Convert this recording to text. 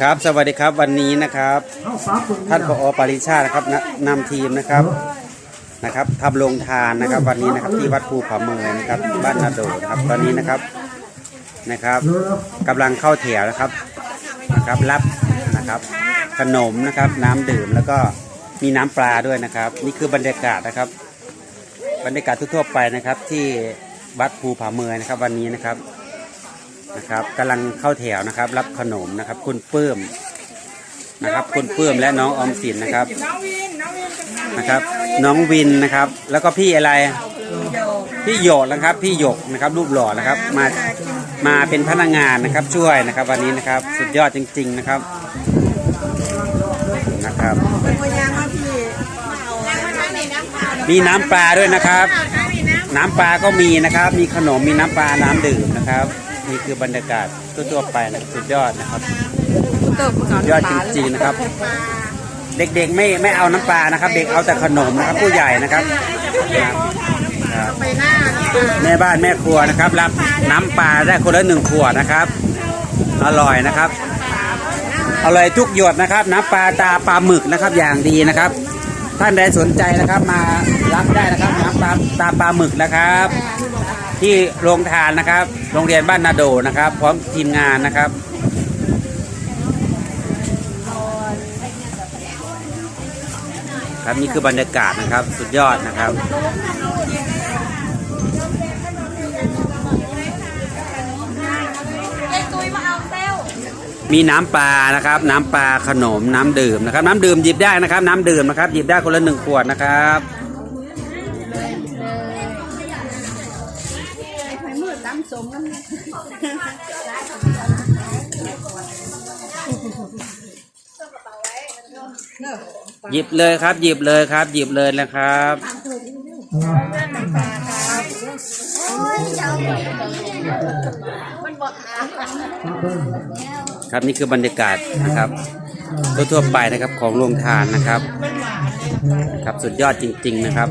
ครับสวัสดีครับวันนี้นะครับ ท่านผอปริชาตินะครับนำทีมนะครับนะครับทำโรงทานนะครับ วันนี้นะครับที่วัดภูผาเมืองนะครับบ้านนาโดนะครับ ตอนนี้นะครับนะครับกำลังเข้าแถวนะครับนะครับ รับนะครับ ขนมนะครับ น้ำดื่มแล้วก็มีน้ำปลาด้วยนะครับ นี่คือบรรยากาศนะครับ บรรยากาศทั่วๆไปนะครับที่วัดภูผาเมืองนะครับ วันนี้นะครับ นะครับกำลังเข้าแถวนะครับ รับขนมนะครับ คุณปื้มนะครับ คุณปื้มและน้องออมสินนะครับนะครับ น้องวินนะครับ แล้วก็พี่อะไร พี่หยกนะครับ พี่หยกนะครับ รูปหล่อนะครับ มามาเป็นพนักงานนะครับ ช่วยนะครับ วันนี้นะครับ สุดยอดจริง ๆนะครับนะครับมีน้ำปลาปลาด้วยนะครับ น้ำปลาก็มีนะครับ มีขนมมีน้ำปลาน้ำดื่มนะครับ นี่คือบรรยากาศทั่วๆไปนะครับสุดยอดนะครับำเติมก่อนยอดจริงๆนะครับ เด็กๆไม่ไม่เอาน้ำปลานะครับ เด็กเอาแต่ขนมนะครับ ผู้ใหญ่นะครับครับครับไปหน้าน้ำปลาแม่บ้านแม่ครัวนะครับ รับน้ำปลาได้คนละหนึ่งขวดนะครับ อร่อยนะครับอร่อยทุกหยดนะครับ น้ำปลาตาปลาหมึกนะครับอย่างดีนะครับ ท่านใดสนใจนะครับมารับได้นะครับน้ำปลาตาปลาหมึกนะครับ ที่โรงทานนะครับ โรงเรียนบ้านนาโดนะครับ พร้อมทีมงานนะครับครับนี่คือบรรยากาศนะครับสุดยอดนะครับ มีน้ำปลานะครับ น้ำปลาขนมน้ำดื่มนะครับ น้ำดื่มหยิบได้นะครับ น้ำดื่มนะครับ หยิบได้คนละหนึ่งขวดนะครับหยิบเลยครับ หยิบเลยครับ หยิบเลยนะครับครับ ครับนี่คือบรรยากาศนะครับทั่วๆไปนะครับของโรงทานนะครับ ครับสุดยอดจริง ๆนะครับ